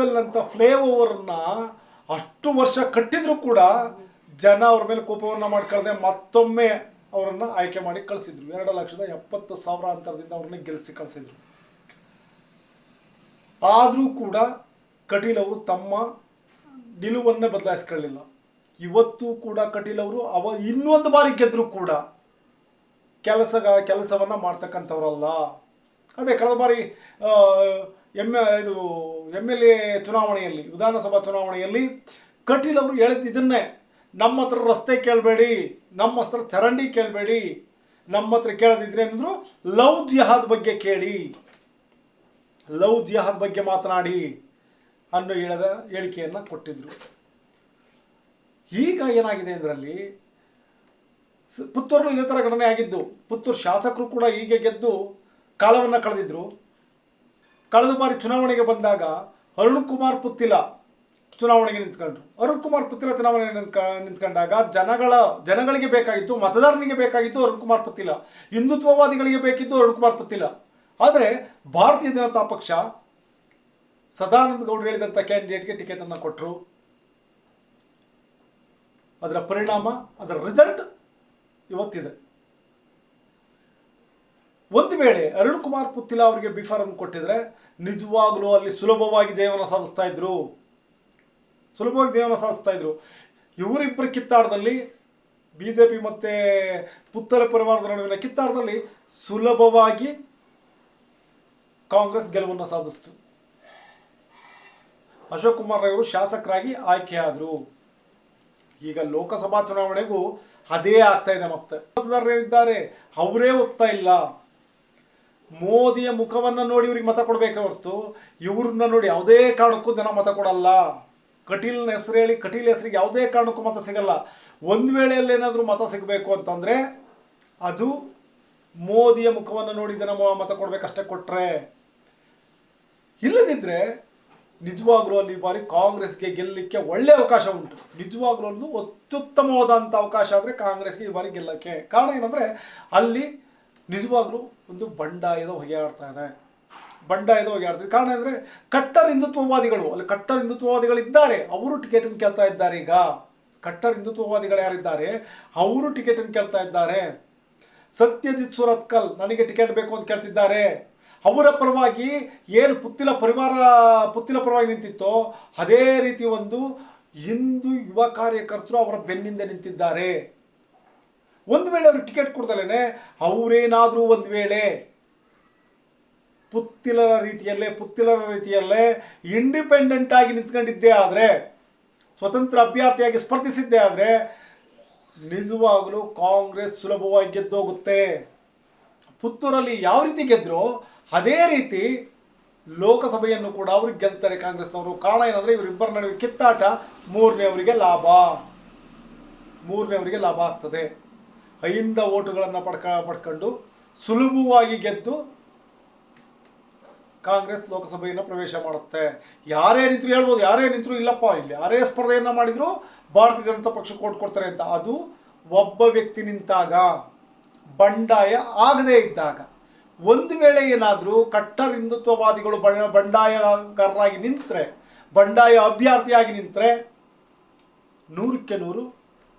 Well ಅಂತ ಫ್ಲೇ ಓವರ್ನ ಅಷ್ಟು ವರ್ಷ ಕಟ್ಟಿದ್ರು ಕೂಡ ಜನ ಅವ್ರ ಮೇಲೆ ಕೋಪವನ್ನು ಮಾಡ್ಕೊಳ್ಳದೆ ಮತ್ತೊಮ್ಮೆ ಅವರನ್ನು ಆಯ್ಕೆ ಮಾಡಿ ಕಳಿಸಿದ್ರು. ಎರಡು ಲಕ್ಷದ ಎಪ್ಪತ್ತು ಸಾವಿರ ಅಂತರದಿಂದ ಅವ್ರನ್ನ ಗೆಲ್ಲಿಸಿ ಕಳಿಸಿದ್ರು. ಆದರೂ ಕೂಡ ಕಟೀಲ್ ಅವರು ತಮ್ಮ ನಿಲುವನ್ನೇ ಬದಲಾಯಿಸ್ಕೊಳ್ಳಿಲ್ಲ. ಇವತ್ತು ಕೂಡ ಕಟೀಲ್ ಅವರು ಅವ ಇನ್ನೊಂದು ಬಾರಿ ಗೆದ್ದರೂ ಕೂಡ ಕೆಲಸ ಕೆಲಸವನ್ನು ಮಾಡ್ತಕ್ಕಂಥವ್ರಲ್ಲ. ಅದೇ ಕಳೆದ ಬಾರಿ ಎಂ ಇದು ಎಂ ಎಲ್ ಎ ಚುನಾವಣೆಯಲ್ಲಿ, ವಿಧಾನಸಭಾ ಚುನಾವಣೆಯಲ್ಲಿ ಕಟೀಲ್ ಅವರು ಹೇಳ್ತಿದ್ದನ್ನೇ ನಮ್ಮ ಹತ್ರ ರಸ್ತೆ ಕೇಳಬೇಡಿ, ನಮ್ಮ ಹತ್ರ ಚರಂಡಿ ಕೇಳಬೇಡಿ, ನಮ್ಮ ಹತ್ರ ಕೇಳದಿದ್ರೆ ಏನಂದ್ರು, ಲವ್ ಜಿಹಾದ್ ಬಗ್ಗೆ ಕೇಳಿ, ಲವ್ ಜಿಹಾದ್ ಬಗ್ಗೆ ಮಾತನಾಡಿ ಅನ್ನೋ ಹೇಳದ ಹೇಳಿಕೆಯನ್ನು ಕೊಟ್ಟಿದ್ರು. ಈಗ ಏನಾಗಿದೆ ಇದರಲ್ಲಿ ಪುತ್ತೂರು ಇದೇ ಥರ ಘಟನೆ ಆಗಿದ್ದು, ಪುತ್ತೂರು ಶಾಸಕರು ಕೂಡ ಹೀಗೆ ಗೆದ್ದು ಕಾಲವನ್ನು ಕಳೆದಿದ್ರು. ಕಳೆದ ಬಾರಿ ಚುನಾವಣೆಗೆ ಬಂದಾಗ ಅರುಣ್ ಕುಮಾರ್ ಪುತ್ತಿಲ ಚುನಾವಣೆಗೆ ನಿಂತ್ಕೊಂಡ್ರು. ಅರುಣ್ ಕುಮಾರ್ ಪುತ್ತಿಲ ಚುನಾವಣೆಗೆ ನಿಂತ್ಕ, ನಿಂತ್ಕೊಂಡಾಗ ಜನಗಳ, ಜನಗಳಿಗೆ ಬೇಕಾಗಿತ್ತು ಮತದಾರನಿಗೆ ಬೇಕಾಗಿತ್ತು ಅರುಣ್ ಕುಮಾರ್ ಪುತ್ತಿಲ. ಹಿಂದುತ್ವವಾದಿಗಳಿಗೆ ಬೇಕಿತ್ತು ಅರುಣ್ ಕುಮಾರ್ ಪುತ್ತಿಲ. ಆದರೆ ಭಾರತೀಯ ಜನತಾ ಪಕ್ಷ ಸದಾನಂದ ಗೌಡರು ಹೇಳಿದಂಥ ಕ್ಯಾಂಡಿಡೇಟ್ಗೆ ಟಿಕೆಟನ್ನು ಕೊಟ್ಟರು ಅದರ ಪರಿಣಾಮ, ಅದರ ರಿಸಲ್ಟ್ ಇವತ್ತಿದೆ. ಒಂದು ವೇಳೆ ಅರುಣ್ ಕುಮಾರ್ ಪುತ್ತಿಲ ಅವರಿಗೆ ಬಿಫಾರಂ ಕೊಟ್ಟಿದ್ರೆ ನಿಜವಾಗ್ಲೂ ಅಲ್ಲಿ ಸುಲಭವಾಗಿ ಜಯವನ್ನು ಸಾಧಿಸ್ತಾ ಇದ್ರು. ಸುಲಭವಾಗಿ ಜಯವನ್ನು ಸಾಧಿಸ್ತಾ ಇದ್ರು. ಇವರಿಬ್ಬರ ಕಿತ್ತಾಡದಲ್ಲಿ ಬಿ ಜೆ ಪಿ ಮತ್ತು ಪುತ್ತಲ ಪರಿವಾರದ ನಡುವಿನ ಕಿತ್ತಾಟದಲ್ಲಿ ಸುಲಭವಾಗಿ ಕಾಂಗ್ರೆಸ್ ಗೆಲುವನ್ನು ಸಾಧಿಸ್ತು. ಅಶೋಕ್ ಕುಮಾರ್ ಅವರು ಶಾಸಕರಾಗಿ ಆಯ್ಕೆಯಾದರು ಈಗ ಲೋಕಸಭಾ ಚುನಾವಣೆಗೂ ಅದೇ ಆಗ್ತಾ ಇದೆ ಮತ್ತೆ. ಮತದಾರರು ಏನಿದ್ದಾರೆ ಅವರೇ ಒಪ್ತಾ ಇಲ್ಲ. ಮೋದಿಯ ಮುಖವನ್ನು ನೋಡಿ ಇವ್ರಿಗೆ ಮತ ಕೊಡಬೇಕೆ ಹೊರತು? ಇವ್ರನ್ನ ನೋಡಿ ಯಾವುದೇ ಕಾರಣಕ್ಕೂ ಜನ ಮತ ಕೊಡಲ್ಲ. ಕಟೀಲ್ನ ಹೆಸರು ಹೇಳಿ, ಕಟೀಲ್ ಹೆಸರಿಗೆ ಯಾವುದೇ ಕಾರಣಕ್ಕೂ ಮತ ಸಿಗಲ್ಲ. ಒಂದು ವೇಳೆಯಲ್ಲಿ ಏನಾದರೂ ಮತ ಸಿಗಬೇಕು ಅಂತಂದರೆ ಅದು ಮೋದಿಯ ಮುಖವನ್ನು ನೋಡಿ ಜನ ಮತ ಕೊಡಬೇಕಷ್ಟೇ ಕೊಟ್ಟರೆ ಇಲ್ಲದಿದ್ದರೆ ನಿಜವಾಗ್ಲೂ ಅಲ್ಲಿ ಬಾರಿ ಕಾಂಗ್ರೆಸ್ಗೆ ಗೆಲ್ಲಲಿಕ್ಕೆ ಒಳ್ಳೆ ಅವಕಾಶ ಉಂಟು. ನಿಜವಾಗ್ಲೂ ಅತ್ಯುತ್ತಮವಾದಂಥ ಅವಕಾಶ ಆದರೆ ಕಾಂಗ್ರೆಸ್ಗೆ ಈ ಬಾರಿ ಗೆಲ್ಲಕ್ಕೆ. ಕಾರಣ ಏನಂದರೆ ಅಲ್ಲಿ ನಿಜವಾಗ್ಲೂ ಒಂದು ಬಂಡಾಯದ ಹೊಗೆ ಆಡ್ತಾ ಇದೆ. ಬಂಡಾಯದ ಹೊಗೆ ಆಡ್ತಾ ಇದೆ. ಕಾರಣ ಅಂದರೆ ಕಟ್ಟರ್ ಹಿಂದುತ್ವವಾದಿಗಳು, ಅಲ್ಲಿ ಕಟ್ಟರ್ ಹಿಂದುತ್ವವಾದಿಗಳಿದ್ದಾರೆ ಅವರು ಟಿಕೆಟನ್ನು ಕೇಳ್ತಾ ಇದ್ದಾರೆ ಈಗ. ಕಟ್ಟರ್ ಹಿಂದುತ್ವವಾದಿಗಳು ಯಾರಿದ್ದಾರೆ? ಅವರು ಟಿಕೆಟನ್ನು ಕೇಳ್ತಾ ಇದ್ದಾರೆ. ಸತ್ಯಜಿತ್ ಸುರತ್ಕಲ್ ನನಗೆ ಟಿಕೆಟ್ ಬೇಕು ಅಂತ ಕೇಳ್ತಿದ್ದಾರೆ. ಅವರ ಪರವಾಗಿ ಏನು ಪುತ್ತಿಲ ಪರಿವಾರ, ಪುತ್ತಿಲ ಪರವಾಗಿ ನಿಂತಿತ್ತೋ, ಅದೇ ರೀತಿ ಒಂದು ಹಿಂದೂ ಯುವ ಕಾರ್ಯಕರ್ತರು ಅವರ ಬೆನ್ನಿಂದ ನಿಂತಿದ್ದಾರೆ. ಒಂದು ವೇಳೆ ಅವ್ರಿಗೆ ಟಿಕೆಟ್ ಕೊಡ್ದಲೇ ಅವರೇನಾದರೂ ಒಂದು ವೇಳೆ ಪುತ್ತಿಲರ ರೀತಿಯಲ್ಲೇ ಪುತ್ತಿಲರ ರೀತಿಯಲ್ಲೇ ಇಂಡಿಪೆಂಡೆಂಟ್ ಆಗಿ ನಿಂತ್ಕೊಂಡಿದ್ದೇ ಆದರೆ, ಸ್ವತಂತ್ರ ಅಭ್ಯರ್ಥಿಯಾಗಿ ಸ್ಪರ್ಧಿಸಿದ್ದೇ ಆದರೆ, ನಿಜವಾಗಲೂ ಕಾಂಗ್ರೆಸ್ ಸುಲಭವಾಗಿ ಗೆದ್ದೋಗುತ್ತೆ. ಪುತ್ತೂರಲ್ಲಿ ಯಾವ ರೀತಿ ಗೆದ್ದರು ಅದೇ ರೀತಿ ಲೋಕಸಭೆಯನ್ನು ಕೂಡ ಅವರು ಗೆಲ್ತಾರೆ ಕಾಂಗ್ರೆಸ್ನವರು. ಕಾರಣ ಏನಂದರೆ ಇವರಿಬ್ಬರ ನಡುವೆ ಕಿತ್ತಾಟ, ಮೂರನೇ ಅವರಿಗೆ ಲಾಭ. ಮೂರನೇ ಅವರಿಗೆ ಲಾಭ ಆಗ್ತದೆ. ಐಂದ ಓಟುಗಳನ್ನು ಪಡ್ಕ ಪಡ್ಕೊಂಡು ಸುಲಭವಾಗಿ ಗೆದ್ದು ಕಾಂಗ್ರೆಸ್ ಲೋಕಸಭೆಯನ್ನು ಪ್ರವೇಶ ಮಾಡುತ್ತೆ. ಯಾರೇ ನಿಂತರು ಹೇಳ್ಬೋದು, ಯಾರೇ ನಿಂತರು ಇಲ್ಲಪ್ಪ, ಇಲ್ಲಿ ಯಾರೇ ಸ್ಪರ್ಧೆಯನ್ನು ಮಾಡಿದ್ರು ಭಾರತೀಯ ಜನತಾ ಪಕ್ಷ ಕೋಟ್ ಕೊಡ್ತಾರೆ ಅಂತ. ಅದು ಒಬ್ಬ ವ್ಯಕ್ತಿ ನಿಂತಾಗ, ಬಂಡಾಯ ಆಗದೇ ಇದ್ದಾಗ, ಒಂದು ವೇಳೆ ಏನಾದರೂ ಕಟ್ಟರ್ ಹಿಂದುತ್ವವಾದಿಗಳು ಬಂಡಾಯಗಾರರಾಗಿ ನಿಂತರೆ, ಬಂಡಾಯ ಅಭ್ಯರ್ಥಿಯಾಗಿ ನಿಂತರೆ, ನೂರಕ್ಕೆ ನೂರು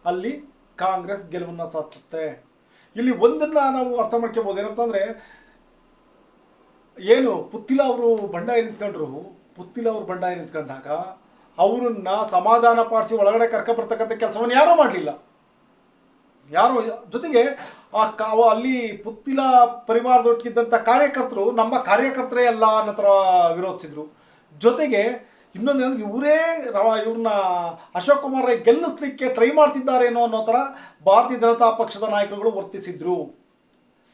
ಅಲ್ಲಿ ಕಾಂಗ್ರೆಸ್ ಗೆಲುವನ್ನು ಸಾಧಿಸುತ್ತೆ. ಇಲ್ಲಿ ಒಂದನ್ನು ನಾವು ಅರ್ಥ ಮಾಡ್ಕೋಬೋದು. ಏನಂತಂದರೆ, ಏನು, ಪುತ್ತಿಲ ಅವರು ಬಂಡಾಯ ನಿಂತ್ಕೊಂಡ್ರು. ಪುತ್ತಿಲ ಅವರು ಬಂಡಾಯ ನಿಂತ್ಕೊಂಡಾಗ ಅವರನ್ನ ಸಮಾಧಾನ ಪಾಡಿಸಿ ಒಳಗಡೆ ಕರ್ಕ ಬರ್ತಕ್ಕಂಥ ಕೆಲಸವನ್ನು ಯಾರೂ ಮಾಡಲಿಲ್ಲ. ಯಾರು, ಜೊತೆಗೆ ಆ ಕ- ಅವ ಅಲ್ಲಿ ಪುತ್ತಿಲ ಪರಿವಾರದೊಟ್ಟಿಗಿದ್ದಂಥ ಕಾರ್ಯಕರ್ತರು ನಮ್ಮ ಕಾರ್ಯಕರ್ತರೇ ಅಲ್ಲ ಅನ್ನೋ ಥರ ವಿರೋಧಿಸಿದ್ರು. ಜೊತೆಗೆ ಇನ್ನೊಂದೇನಂದ್ರೆ ಇವರೇ ಇವ್ರನ್ನ ಅಶೋಕ್ ಕುಮಾರ್ ರೈ ಗೆಲ್ಲಿಸ್ಲಿಕ್ಕೆ ಟ್ರೈ ಮಾಡ್ತಿದ್ದಾರೇನೋ ಅನ್ನೋ ಥರ ಭಾರತೀಯ ಜನತಾ ಪಕ್ಷದ ನಾಯಕರುಗಳು ವರ್ತಿಸಿದ್ರು.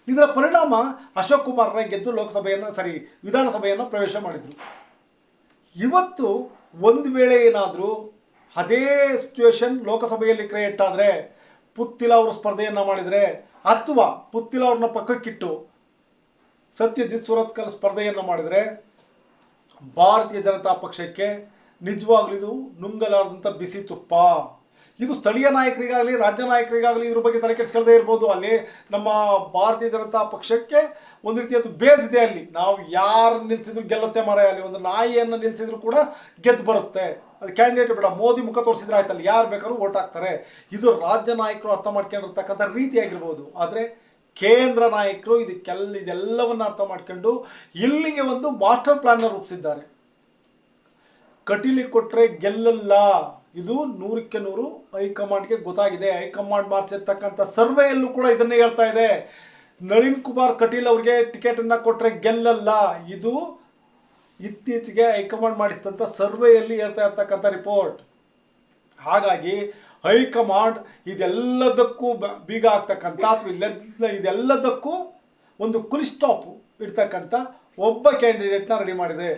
ಇದರ ಪರಿಣಾಮ ಅಶೋಕ್ ಕುಮಾರ್ ರೈ ಗೆದ್ದು ಲೋಕಸಭೆಯನ್ನು, ಸರಿ, ವಿಧಾನಸಭೆಯನ್ನು ಪ್ರವೇಶ ಮಾಡಿದರು. ಇವತ್ತು ಒಂದು ವೇಳೆ ಏನಾದರೂ ಅದೇ ಸಿಚುವೇಶನ್ ಲೋಕಸಭೆಯಲ್ಲಿ ಕ್ರಿಯೇಟ್ ಆದರೆ, ಪುತ್ತಿಲ ಅವರು ಸ್ಪರ್ಧೆಯನ್ನು ಮಾಡಿದರೆ, ಅಥವಾ ಪುತ್ತಿಲ ಅವ್ರನ್ನ ಪಕ್ಕಕ್ಕಿಟ್ಟು ಸತ್ಯಜಿತ್ ಸುರತ್ಕಲ್ ಸ್ಪರ್ಧೆಯನ್ನು ಮಾಡಿದರೆ ಭಾರತೀಯ ಜನತಾ ಪಕ್ಷಕ್ಕೆ ನಿಜವಾಗ್ಲೂ ಇದು ನುಂಗಲಾರದಂಥ ಬಿಸಿ ತುಪ್ಪ. ಇದು ಸ್ಥಳೀಯ ನಾಯಕರಿಗಾಗಲಿ, ರಾಜ್ಯ ನಾಯಕರಿಗಾಗಲಿ ಇದ್ರ ಬಗ್ಗೆ ತಲೆ ಕೆಡಿಸ್ಕೊಳ್ಳದೇ ಇರ್ಬೋದು. ಅಲ್ಲಿ ನಮ್ಮ ಭಾರತೀಯ ಜನತಾ ಪಕ್ಷಕ್ಕೆ ಒಂದು ರೀತಿ ಅದು ಬೇಸ್ ಇದೆ ಅಲ್ಲಿ. ನಾವು ಯಾರು ನಿಲ್ಲಿಸಿದ್ರು ಗೆಲ್ಲತ್ತೆ ಮರ ಅಲ್ಲಿ ಒಂದು ನಾಯಿಯನ್ನು ನಿಲ್ಲಿಸಿದ್ರು ಕೂಡ ಗೆದ್ದು ಬರುತ್ತೆ. ಅದು ಕ್ಯಾಂಡಿಡೇಟ್ ಬೇಡ, ಮೋದಿ ಮುಖ ತೋರಿಸಿದ್ರೆ ಆಯ್ತಲ್ಲ. ಯಾರು ಬೇಕಾದ್ರೂ ಓಟ್ ಹಾಕ್ತಾರೆ. ಇದು ರಾಜ್ಯ ನಾಯಕರು ಅರ್ಥ ಮಾಡ್ಕೊಂಡಿರ್ತಕ್ಕಂಥ ರೀತಿಯಾಗಿರ್ಬೋದು. ಆದರೆ ಕೇಂದ್ರ ನಾಯಕರು ಇದಕ್ಕೆಲ್ಲ ಇದೆಲ್ಲವನ್ನು ಅರ್ಥ ಮಾಡ್ಕೊಂಡು ಇಲ್ಲಿಗೆ ಒಂದು ಮಾಸ್ಟರ್ ಪ್ಲಾನ್ನ ರೂಪಿಸಿದ್ದಾರೆ. ಕಟೀಲಿ ಕೊಟ್ಟರೆ ಗೆಲ್ಲಲ್ಲ. ಇದು ನೂರಕ್ಕೆ ನೂರು ಹೈಕಮಾಂಡ್ಗೆ ಗೊತ್ತಾಗಿದೆ. ಹೈಕಮಾಂಡ್ ಮಾಡಿಸಿರ್ತಕ್ಕಂಥ ಸರ್ವೆಯಲ್ಲೂ ಕೂಡ ಇದನ್ನೇ ಹೇಳ್ತಾ ಇದೆ. ನಳಿನ್ ಕುಮಾರ್ ಕಟೀಲ್ ಅವ್ರಿಗೆ ಟಿಕೆಟನ್ನು ಕೊಟ್ಟರೆ ಗೆಲ್ಲಲ್ಲ. ಇದು ಇತ್ತೀಚೆಗೆ ಹೈಕಮಾಂಡ್ ಮಾಡಿಸಿದಂಥ ಸರ್ವೆಯಲ್ಲಿ ಹೇಳ್ತಾ ಇರ್ತಕ್ಕಂಥ ರಿಪೋರ್ಟ್ ಹಾಗಾಗಿ ಹೈಕಮಾಂಡ್ ಇದೆಲ್ಲದಕ್ಕೂ ಬೀಗ ಆಗ್ತಕ್ಕಂಥ ಅಥವಾ ಇದೆಲ್ಲದಕ್ಕೂ ಒಂದು ಕುಲಿಸ್ಟಾಪ್ ಇಡ್ತಕ್ಕಂಥ ಒಬ್ಬ ಕ್ಯಾಂಡಿಡೇಟ್ನ ರೆಡಿ ಮಾಡಿದೆ.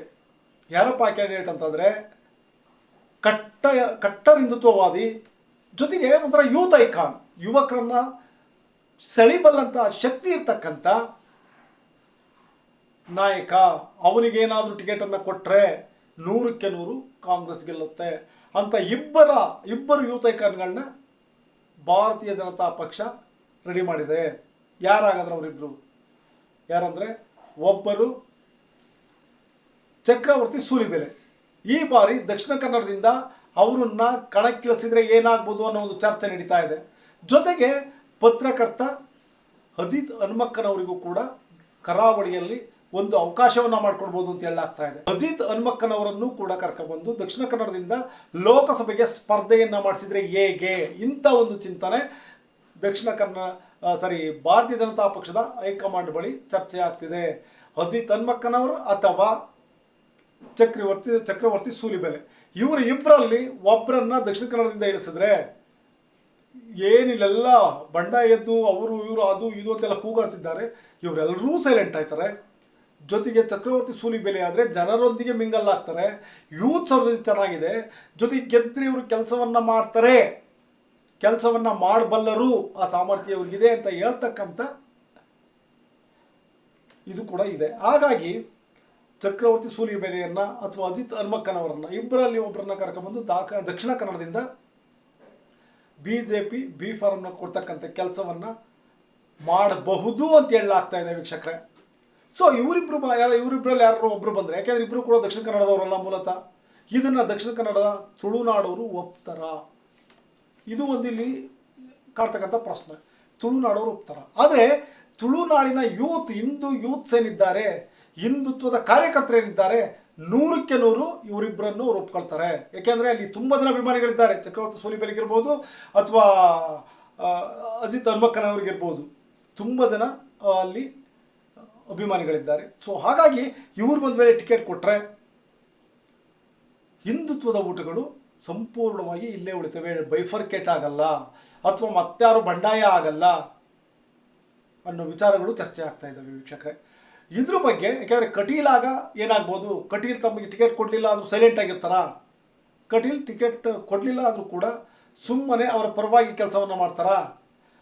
ಯಾರಪ್ಪ ಕ್ಯಾಂಡಿಡೇಟ್ ಅಂತಂದರೆ ಕಟ್ಟ ಕಟ್ಟರ್ ಹಿಂದುತ್ವವಾದಿ ಜೊತೆಗೆ ಒಂಥರ ಯೂತ್ ಐಕಾನ್, ಯುವಕರನ್ನ ಸೆಳಿಬಲ್ಲಂಥ ಶಕ್ತಿ ಇರ್ತಕ್ಕಂಥ ನಾಯಕ. ಅವನಿಗೇನಾದರೂ ಟಿಕೆಟನ್ನು ಕೊಟ್ಟರೆ ನೂರಕ್ಕೆ ನೂರು ಕಾಂಗ್ರೆಸ್ ಗೆಲ್ಲುತ್ತೆ. ಅಂತ ಇಬ್ಬರ, ಇಬ್ಬರು ಯೂತ್ ಐಕಾನ್ಗಳನ್ನ ಭಾರತೀಯ ಜನತಾ ಪಕ್ಷ ರೆಡಿ ಮಾಡಿದೆ. ಯಾರಾಗಾದ್ರೆ ಅವರಿಬ್ಬರು ಯಾರಂದರೆ ಒಬ್ಬರು ಚಕ್ರವರ್ತಿ ಸೂಲಿಬೆಲೆ. ಈ ಬಾರಿ ದಕ್ಷಿಣ ಕನ್ನಡದಿಂದ ಅವರನ್ನ ಕಣಕ್ಕಿಳಿಸಿದ್ರೆ ಏನಾಗ್ಬೋದು ಅನ್ನೋ ಒಂದು ಚರ್ಚೆ ನಡೀತಾ ಇದೆ. ಜೊತೆಗೆ ಪತ್ರಕರ್ತ ಅಜಿತ್ ಹನುಮಕ್ಕನವರಿಗೂ ಕೂಡ ಕರಾವಳಿಯಲ್ಲಿ ಒಂದು ಅವಕಾಶವನ್ನ ಮಾಡ್ಕೊಡ್ಬೋದು ಅಂತ ಹೇಳಲಾಗ್ತಾ ಇದೆ. ಅಜಿತ್ ಹನುಮಕ್ಕನವರನ್ನು ಕೂಡ ಕರ್ಕೊಂಡ್ಬಂದು ದಕ್ಷಿಣ ಕನ್ನಡದಿಂದ ಲೋಕಸಭೆಗೆ ಸ್ಪರ್ಧೆಯನ್ನ ಮಾಡಿಸಿದ್ರೆ ಹೇಗೆ? ಇಂಥ ಒಂದು ಚಿಂತನೆ ದಕ್ಷಿಣ ಕನ್ನಡ ಸಾರಿ ಭಾರತೀಯ ಜನತಾ ಪಕ್ಷದ ಹೈಕಮಾಂಡ್ ಬಳಿ ಚರ್ಚೆ ಆಗ್ತಿದೆ. ಅಜಿತ್ ಹನುಮಕ್ಕನವರು ಅಥವಾ ಚಕ್ರವರ್ತಿ ಚಕ್ರವರ್ತಿ ಸೂಲಿಬೆಲೆ, ಇವರು ಇಬ್ಬರಲ್ಲಿ ಒಬ್ಬರನ್ನ ದಕ್ಷಿಣ ಕನ್ನಡದಿಂದ ಇಳಿಸಿದ್ರೆ ಏನಿಲ್ಲೆಲ್ಲ ಬಂಡಾಯ ಎದ್ದು, ಅವರು ಇವರು ಅದು ಇದು ಅಂತೆಲ್ಲ ಕೂಗಾಡ್ತಿದ್ದಾರೆ. ಇವರೆಲ್ಲರೂ ಸೈಲೆಂಟ್ ಆಯ್ತಾರೆ. ಜೊತೆಗೆ ಚಕ್ರವರ್ತಿ ಸೂಲಿ ಬೆಲೆ ಆದರೆ ಜನರೊಂದಿಗೆ ಮಿಂಗಲ್ ಆಗ್ತಾರೆ. ಯೂತ್ ಅವ್ರ ಚೆನ್ನಾಗಿದೆ. ಜೊತೆಗೆ ಗೆದ್ದರೆ ಇವರು ಕೆಲಸವನ್ನ ಮಾಡ್ತಾರೆ. ಕೆಲಸವನ್ನ ಮಾಡಬಲ್ಲರು ಆ ಸಾಮರ್ಥ್ಯ ಇವ್ರಿಗಿದೆ ಅಂತ ಹೇಳ್ತಕ್ಕಂಥ ಇದು ಕೂಡ ಇದೆ. ಹಾಗಾಗಿ ಚಕ್ರವರ್ತಿ ಸೂಲಿಬೆಲೆಯನ್ನ ಅಥವಾ ಅಜಿತ್ ಹನುಮಕ್ಕನವರನ್ನ ಇಬ್ಬರಲ್ಲಿ ಒಬ್ಬರನ್ನ ಕರ್ಕೊಂಡ್ಬಂದು ದಾಖ, ದಕ್ಷಿಣ ಕನ್ನಡದಿಂದ ಬಿ ಜೆ ಪಿ ಬಿ ಫಾರ್ಮ್ನ ಕೊಡ್ತಕ್ಕಂಥ ಕೆಲಸವನ್ನ ಮಾಡಬಹುದು ಅಂತ ಹೇಳಲಾಗ್ತಾ ಇದೆ ವೀಕ್ಷಕರೇ. ಸೊ ಇವರಿಬ್ರು ಯಾರು ಇವರಿಬ್ಬರಲ್ಲಿ ಯಾರು ಒಬ್ರು ಬಂದರೆ, ಯಾಕೆಂದ್ರೆ ಇಬ್ಬರು ಕೂಡ ದಕ್ಷಿಣ ಕನ್ನಡದವರಲ್ಲ ಮೂಲತಃ. ಇದನ್ನು ದಕ್ಷಿಣ ಕನ್ನಡದ ತುಳುನಾಡವರು ಒಪ್ತಾರ. ಇದು ಒಂದು ಇಲ್ಲಿ ಕಾಡ್ತಕ್ಕಂಥ ಪ್ರಶ್ನೆ. ತುಳುನಾಡವರು ಒಪ್ತಾರ. ಆದರೆ, ತುಳುನಾಡಿನ ಯೂತ್, ಹಿಂದೂ ಯೂತ್ಸ್ ಏನಿದ್ದಾರೆ, ಹಿಂದುತ್ವದ ಕಾರ್ಯಕರ್ತರೇನಿದ್ದಾರೆ ನೂರಕ್ಕೆ ನೂರು ಇವರಿಬ್ಬರನ್ನು ಅವ್ರು ಒಪ್ಕೊಳ್ತಾರೆ. ಯಾಕೆಂದರೆ ಅಲ್ಲಿ ತುಂಬ ಜನ ಅಭಿಮಾನಿಗಳಿದ್ದಾರೆ. ಚಕ್ರವರ್ತಿ ಸೋಲಿಬೆಲಿಗಿರ್ಬೋದು ಅಥವಾ ಅಜಿತ್ ಹನುಮಕ್ಕನವ್ರಿಗಿರ್ಬೋದು ತುಂಬ ಜನ ಅಲ್ಲಿ ಅಭಿಮಾನಿಗಳಿದ್ದಾರೆ. ಸೊ ಹಾಗಾಗಿ ಇವ್ರು ಒಂದು ವೇಳೆ ಟಿಕೆಟ್ ಕೊಟ್ಟರೆ ಹಿಂದುತ್ವದ ಊಟಗಳು ಸಂಪೂರ್ಣವಾಗಿ ಇಲ್ಲೇ ಉಳಿತವೆ. ಬೈಫರ್ಕೇಟ್ ಆಗಲ್ಲ ಅಥವಾ ಮತ್ತಾರು ಬಂಡಾಯ ಆಗಲ್ಲ ಅನ್ನೋ ವಿಚಾರಗಳು ಚರ್ಚೆ ಆಗ್ತಾ ಇದ್ದಾವೆ ವೀಕ್ಷಕರೇ. ಇದ್ರ ಬಗ್ಗೆ ಯಾಕೆಂದರೆ ಕಟೀಲಾಗ ಏನಾಗ್ಬೋದು? ಕಟೀಲ್ ತಮಗೆ ಟಿಕೆಟ್ ಕೊಡಲಿಲ್ಲ ಅಂದರೂ ಸೈಲೆಂಟ್ ಆಗಿರ್ತಾರ? ಕಟೀಲ್ ಟಿಕೆಟ್ ಕೊಡಲಿಲ್ಲ ಅಂದರೂ ಕೂಡ ಸುಮ್ಮನೆ ಅವರ ಪರವಾಗಿ ಕೆಲಸವನ್ನು ಮಾಡ್ತಾರಾ?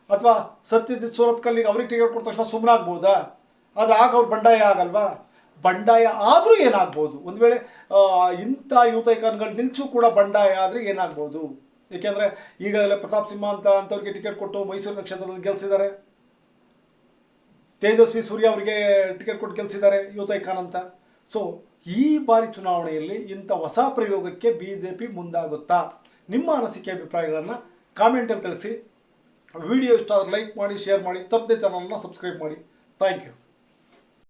ಅಥವಾ ಸತ್ಯಜಿತ್ ಸೂರತ್ಕಲ್ಲಿಗೆ ಅವ್ರಿಗೆ ಟಿಕೆಟ್ ಕೊಟ್ಟ ತಕ್ಷಣ ಸುಮ್ಮನೆ ಆಗ್ಬೋದಾ ಆದರೆ ಆಗ ಅವ್ರು ಬಂಡಾಯ ಆಗಲ್ವಾ? ಬಂಡಾಯ ಆದರೂ ಏನಾಗ್ಬೋದು? ಒಂದು ವೇಳೆ ಇಂಥ ಯೂತ್ ಐಕಾನ್ಗಳು ನಿಲ್ಸು ಕೂಡ ಬಂಡಾಯ ಆದರೆ ಏನಾಗ್ಬೋದು? ಏಕೆಂದರೆ ಈಗಾಗಲೇ ಪ್ರತಾಪ್ ಸಿಂಹ ಅಂತ ಅಂಥವ್ರಿಗೆ ಟಿಕೆಟ್ ಕೊಟ್ಟು ಮೈಸೂರು ನಕ್ಷತ್ರದಲ್ಲಿ ಗೆಲ್ಸಿದ್ದಾರೆ. ತೇಜಸ್ವಿ ಸೂರ್ಯ ಅವರಿಗೆ ಟಿಕೆಟ್ ಕೊಟ್ಟು ಗೆಲ್ಸಿದ್ದಾರೆ ಯುವತೈಕಾನ್ ಅಂತ. ಸೊ ಈ ಬಾರಿ ಚುನಾವಣೆಯಲ್ಲಿ ಇಂಥ ಹೊಸ ಪ್ರಯೋಗಕ್ಕೆ ಬಿ ಜೆ ಪಿ ಮುಂದಾಗುತ್ತಾ? ನಿಮ್ಮ ಅನಿಸಿಕೆ ಅಭಿಪ್ರಾಯಗಳನ್ನು ಕಾಮೆಂಟಲ್ಲಿ ತಿಳಿಸಿ. ವಿಡಿಯೋ ಇಷ್ಟ ಲೈಕ್ ಮಾಡಿ ಶೇರ್ ಮಾಡಿ, ತಪ್ಪದೆ ಚಾನಲ್ನ ಸಬ್ಸ್ಕ್ರೈಬ್ ಮಾಡಿ. Thank you